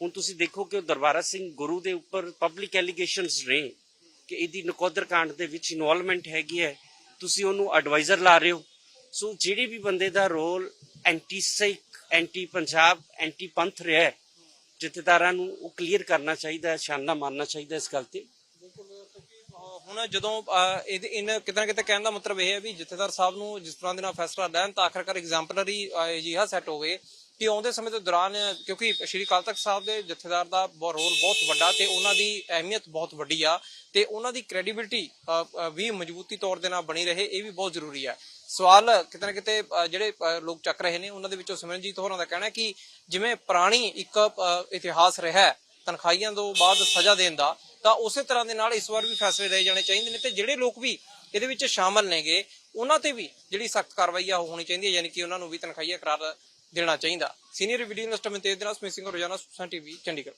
ਹੁਣ ਤੁਸੀਂ ਦੇਖੋ ਕਿ ਉਹ ਦਰਬਾਰਾ ਸਿੰਘ ਗੁਰੂ ਦੇ ਉੱਪਰ ਪਬਲਿਕ ਐਲੀਗੇਸ਼ਨਸ ਨੇ ਕਿ ਇਹਦੀ ਨਕੋਦਰ ਕਾਂਡ ਦੇ ਵਿੱਚ ਇਨਵੋਲਵਮੈਂਟ ਹੈਗੀ ਹੈ। ਤੁਸੀਂ ਉਹਨੂੰ ਐਡਵਾਈਜ਼ਰ ਲਾ ਰਹੇ ਹੋ। ਸੋ ਜਿਹੜੇ ਵੀ ਬੰਦੇ ਦਾ role anti Sikh anti Punjab anti Panth ਰਿਹਾ ਹੈ, ਜਥੇਦਾਰਾਂ ਨੂੰ ਉਹ ਕਲੀਅਰ ਕਰਨਾ ਚਾਹੀਦਾ ਹੈ ਛਾਨਣਾ ਮਾਰਨਾ ਚਾਹੀਦਾ ਇਸ ਗੱਲ ਤੇ। ਹੁਣ ਜਦੋਂ ਇਹਦੇ ਇਨ ਕਿਤੇ ਕਿਤੇ ਕਹਿਣ ਦਾ ਮਤਲਬ ਇਹ ਹੈ ਵੀ ਜਥੇਦਾਰ ਸਾਹਿਬ ਨੂੰ ਜਿਸ ਤਰ੍ਹਾਂ ਦੇ ਨਾਲ ਫੈਸਲਾ ਲੈਣ ਤਾਂ ਆਖਰਕਾਰ ਐਗਜ਼ਾਮਪਲਰੀ ਅਜਿਹਾ ਸੈੱਟ ਹੋਵੇ ਕਿ ਆਉਂਦੇ ਸਮੇਂ ਦੇ ਦੌਰਾਨ, ਕਿਉਂਕਿ ਸ਼੍ਰੀ ਅਕਾਲ ਤਖਤ ਸਾਹਿਬ ਦੇ ਜਥੇਦਾਰ ਦਾ ਰੋਲ ਬਹੁਤ ਵੱਡਾ ਤੇ ਉਹਨਾਂ ਦੀ ਅਹਿਮੀਅਤ ਬਹੁਤ ਵੱਡੀ ਆ ਤੇ ਉਹਨਾਂ ਦੀ ਕ੍ਰੈਡੀਬਿਲਿਟੀ ਵੀ ਮਜ਼ਬੂਤੀ ਤੌਰ ਦੇ ਨਾਲ ਬਣੀ ਰਹੇ, ਇਹ ਵੀ ਬਹੁਤ ਜ਼ਰੂਰੀ ਹੈ। ਸਵਾਲ ਕਿਤੇ ਨਾ ਕਿਤੇ ਜਿਹੜੇ ਲੋਕ ਚੱਕ ਰਹੇ ਨੇ, ਉਹਨਾਂ ਦੇ ਵਿੱਚੋਂ ਸਿਮਰਨਜੀਤ ਹੋਰਾਂ ਦਾ ਕਹਿਣਾ ਕਿ ਜਿਵੇਂ ਪੁਰਾਣੀ ਇੱਕ ਇਤਿਹਾਸ ਰਿਹਾ ਹੈ, ਤਨਖਾਹੀਆਂ ਤੋਂ ਬਾਅਦ ਸਜ਼ਾ ਦੇਣ ਦਾ ਤਾਂ ਉਸੇ ਤਰ੍ਹਾਂ ਦੇ ਨਾਲ ਇਸ ਵਾਰ ਵੀ ਫੈਸਲੇ ਲਏ ਜਾਣੇ ਚਾਹੀਦੇ ਨੇ ਤੇ ਜਿਹੜੇ ਲੋਕ ਵੀ ਇਹਦੇ ਵਿੱਚ ਸ਼ਾਮਲ ਨੇਗੇ, ਉਹਨਾਂ ਤੇ ਵੀ ਜਿਹੜੀ ਸਖਤ ਕਾਰਵਾਈ ਆ ਉਹ ਹੋਣੀ ਚਾਹੀਦੀ ਹੈ, ਯਾਨੀ ਕਿ ਉਹਨਾਂ ਨੂੰ ਵੀ ਤਨਖਾਹੀਆ ਕਰਾਰ ਦੇਣਾ ਚਾਹੀਦਾ। ਸੀਨੀਅਰ ਵੀਡੀਓ ਇਨਵੈਸਟਮੈਂਟ ਤੇ ਦੇ ਨਾਲ ਸਮਿਸਿੰਗ ਰੋਜ਼ਾਨਾ ਸੁਸਾਇਟੀ ਟੀਵੀ, ਚੰਡੀਗੜ੍ਹ।